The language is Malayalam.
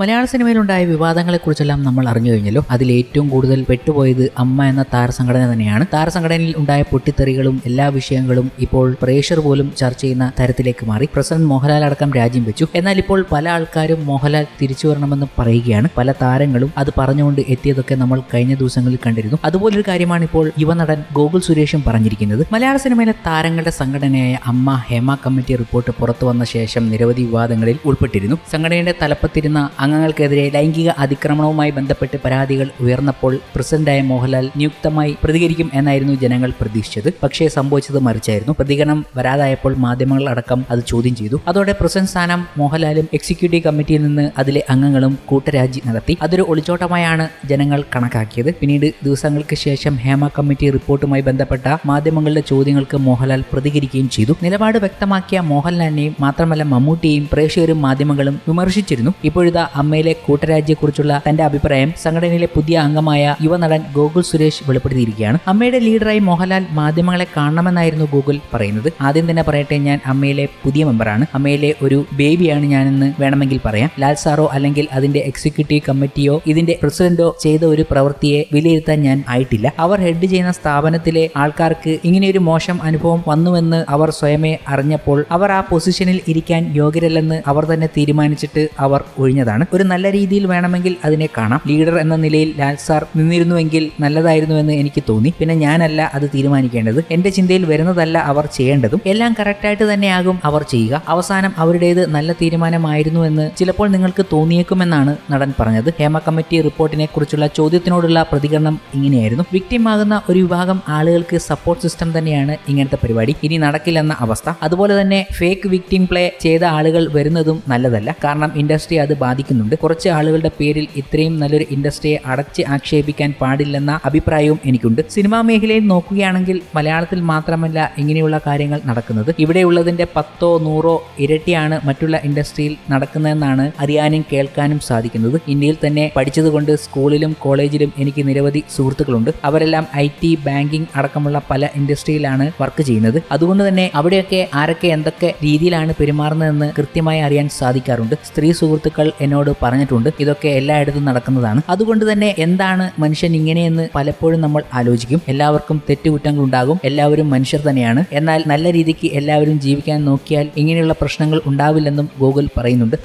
മലയാള സിനിമയിലുണ്ടായ വിവാദങ്ങളെക്കുറിച്ചെല്ലാം നമ്മൾ അറിഞ്ഞു കഴിഞ്ഞല്ലോ. അതിൽ ഏറ്റവും കൂടുതൽ പെട്ടുപോയത് അമ്മ എന്ന താരസംഘടന തന്നെയാണ്. താരസംഘടനയിൽ ഉണ്ടായ പൊട്ടിത്തെറികളും എല്ലാ വിഷയങ്ങളും ഇപ്പോൾ പ്രേഷർ പോലും ചർച്ച ചെയ്യുന്ന തരത്തിലേക്ക് മാറി. പ്രസിഡന്റ് മോഹൻലാൽ അടക്കം രാജ്യം വെച്ചു. എന്നാൽ ഇപ്പോൾ പല ആൾക്കാരും മോഹൻലാൽ തിരിച്ചു വരണമെന്ന് പറയുകയാണ്. പല താരങ്ങളും അത് പറഞ്ഞുകൊണ്ട് എത്തിയതൊക്കെ നമ്മൾ കഴിഞ്ഞ ദിവസങ്ങളിൽ കണ്ടിരുന്നു. അതുപോലൊരു കാര്യമാണ് ഇപ്പോൾ യുവനടൻ ഗോകുൽ സുരേഷും പറഞ്ഞിരിക്കുന്നത്. മലയാള സിനിമയിലെ താരങ്ങളുടെ സംഘടനയായ അമ്മ ഹേമ കമ്മിറ്റി റിപ്പോർട്ട് പുറത്തു വന്ന ശേഷം നിരവധി വിവാദങ്ങളിൽ ഉൾപ്പെട്ടിരുന്നു. സംഘടനയുടെ തലപ്പത്തിരുന്ന അംഗങ്ങൾക്കെതിരെ ലൈംഗിക അതിക്രമണവുമായി ബന്ധപ്പെട്ട് പരാതികൾ ഉയർന്നപ്പോൾ പ്രസിഡന്റായ മോഹൻലാൽ നിയുക്തമായി പ്രതികരിക്കും എന്നായിരുന്നു ജനങ്ങൾ പ്രതീക്ഷിച്ചത്. പക്ഷേ സംഭവിച്ചത് മറിച്ചായിരുന്നു. പ്രതികരണം വരാതായപ്പോൾ മാധ്യമങ്ങൾ അടക്കം അത് ചോദ്യം ചെയ്തു. അതോടെ പ്രസിഡന്റ് സ്ഥാനം മോഹൻലാലും എക്സിക്യൂട്ടീവ് കമ്മിറ്റിയിൽ നിന്ന് അതിലെ അംഗങ്ങളും കൂട്ടരാജി നടത്തി. അതൊരു ഒളിച്ചോട്ടമായാണ് ജനങ്ങൾ കണക്കാക്കിയത്. പിന്നീട് ദിവസങ്ങൾക്ക് ശേഷം ഹേമ കമ്മിറ്റി റിപ്പോർട്ടുമായി ബന്ധപ്പെട്ട മാധ്യമങ്ങളുടെ ചോദ്യങ്ങൾക്ക് മോഹൻലാൽ പ്രതികരിക്കുകയും ചെയ്തു. നിലപാട് വ്യക്തമാക്കിയ മോഹൻലാലിനെയും മാത്രമല്ല മമ്മൂട്ടിയെയും പ്രേക്ഷകരും മാധ്യമങ്ങളും വിമർശിച്ചിരുന്നു. ഇപ്പോഴിതാ അമ്മയിലെ കൂട്ടരാജ്യെക്കുറിച്ചുള്ള തന്റെ അഭിപ്രായം സംഘടനയിലെ പുതിയ അംഗമായ യുവനടൻ ഗോകുൽ സുരേഷ് വെളിപ്പെടുത്തിയിരിക്കുകയാണ്. അമ്മയുടെ ലീഡറായി മോഹൻലാൽ മാധ്യമങ്ങളെ കാണണമെന്നായിരുന്നു ഗൂഗിൾ പറയുന്നത്. ആദ്യം തന്നെ പറയട്ടെ ഞാൻ അമ്മയിലെ പുതിയ മെമ്പറാണ്. അമ്മയിലെ ഒരു ബേബിയാണ് ഞാനെന്ന് വേണമെങ്കിൽ പറയാം. ലാൽ സാറോ അല്ലെങ്കിൽ അതിന്റെ എക്സിക്യൂട്ടീവ് കമ്മിറ്റിയോ ഇതിന്റെ പ്രസിഡന്റോ ചെയ്ത ഒരു പ്രവൃത്തിയെ വിലയിരുത്താൻ ഞാൻ ആയിട്ടില്ല. അവർ ഹെഡ് ചെയ്യുന്ന സ്ഥാപനത്തിലെ ആൾക്കാർക്ക് ഇങ്ങനെയൊരു മോശം അനുഭവം വന്നുവെന്ന് അവർ സ്വയമേ അറിഞ്ഞപ്പോൾ അവർ ആ പൊസിഷനിൽ ഇരിക്കാൻ യോഗ്യരല്ലെന്ന് അവർ തന്നെ തീരുമാനിച്ചിട്ട് അവർ ഒഴിഞ്ഞതാണ്. ഒരു നല്ല രീതിയിൽ വേണമെങ്കിൽ അതിനെ കാണാം. ലീഡർ എന്ന നിലയിൽ ലാൽ സാർ നിന്നിരുന്നുവെങ്കിൽ നല്ലതായിരുന്നുവെന്ന് എനിക്ക് തോന്നി. പിന്നെ ഞാനല്ല അത് തീരുമാനിക്കേണ്ടത്. എന്റെ ചിന്തയിൽ വരുന്നതല്ല അവർ ചെയ്യേണ്ടതും. എല്ലാം കറക്റ്റായിട്ട് തന്നെയാകും അവർ ചെയ്യുക. അവസാനം അവരുടേത് നല്ല തീരുമാനമായിരുന്നു എന്ന് ചിലപ്പോൾ നിങ്ങൾക്ക് തോന്നിയേക്കുമെന്നാണ് നടൻ പറഞ്ഞത്. ഹേമ കമ്മിറ്റി റിപ്പോർട്ടിനെ കുറിച്ചുള്ള ചോദ്യത്തിനോടുള്ള പ്രതികരണം ഇങ്ങനെയായിരുന്നു. വിക്ടിം ആകുന്ന ഒരു വിഭാഗം ആളുകൾക്ക് സപ്പോർട്ട് സിസ്റ്റം തന്നെയാണ് ഇങ്ങനത്തെ പരിപാടി. ഇനി നടക്കില്ലെന്ന അവസ്ഥ. അതുപോലെ തന്നെ ഫേക്ക് വിക്ടിം പ്ലേ ചെയ്ത ആളുകൾ വരുന്നതും നല്ലതല്ല. കാരണം ഇൻഡസ്ട്രി അത് ബാധിക്കുന്നുണ്ട് കുറച്ച് ആളുകളുടെ പേരിൽ ഇത്രയും നല്ലൊരു ഇൻഡസ്ട്രിയെ അടച്ച് ആക്ഷേപിക്കാൻ പാടില്ലെന്ന അഭിപ്രായവും എനിക്കുണ്ട്. സിനിമാ മേഖലയിൽ നോക്കുകയാണെങ്കിൽ മലയാളത്തിൽ മാത്രമല്ല ഇങ്ങനെയുള്ള കാര്യങ്ങൾ നടക്കുന്നത്. ഇവിടെയുള്ളതിന്റെ പത്തോ നൂറോ ഇരട്ടിയാണ് മറ്റുള്ള ഇൻഡസ്ട്രിയിൽ നടക്കുന്നതെന്നാണ് അറിയാനും കേൾക്കാനും സാധിക്കുന്നത്. ഇന്ത്യയിൽ തന്നെ പഠിച്ചതുകൊണ്ട് സ്കൂളിലും കോളേജിലും എനിക്ക് നിരവധി സുഹൃത്തുക്കളുണ്ട്. അവരെല്ലാം ഐ ടി ബാങ്കിങ് അടക്കമുള്ള പല ഇൻഡസ്ട്രിയിലാണ് വർക്ക് ചെയ്യുന്നത്. അതുകൊണ്ട് തന്നെ അവിടെയൊക്കെ ആരൊക്കെ എന്തൊക്കെ രീതിയിലാണ് പെരുമാറുന്നതെന്ന് കൃത്യമായി അറിയാൻ സാധിക്കാറുണ്ട്. സ്ത്രീ സുഹൃത്തുക്കൾ എന്നോട് പറഞ്ഞിട്ടുണ്ട്. ഇതൊക്കെ എല്ലായിടത്തും നടക്കുന്നതാണ്. അതുകൊണ്ട് തന്നെ എന്താണ് മനുഷ്യൻ ഇങ്ങനെയെന്ന് പലപ്പോഴും നമ്മൾ ആലോചിക്കും. എല്ലാവർക്കും തെറ്റുകുറ്റങ്ങൾ ഉണ്ടാകും. എല്ലാവരും മനുഷ്യർ തന്നെയാണ്. എന്നാൽ നല്ല രീതിക്ക് എല്ലാവരും ജീവിക്കാൻ നോക്കിയാൽ ഇങ്ങനെയുള്ള പ്രശ്നങ്ങൾ ഉണ്ടാവില്ലെന്നും ഗൂഗിൾ പറയുന്നുണ്ട്.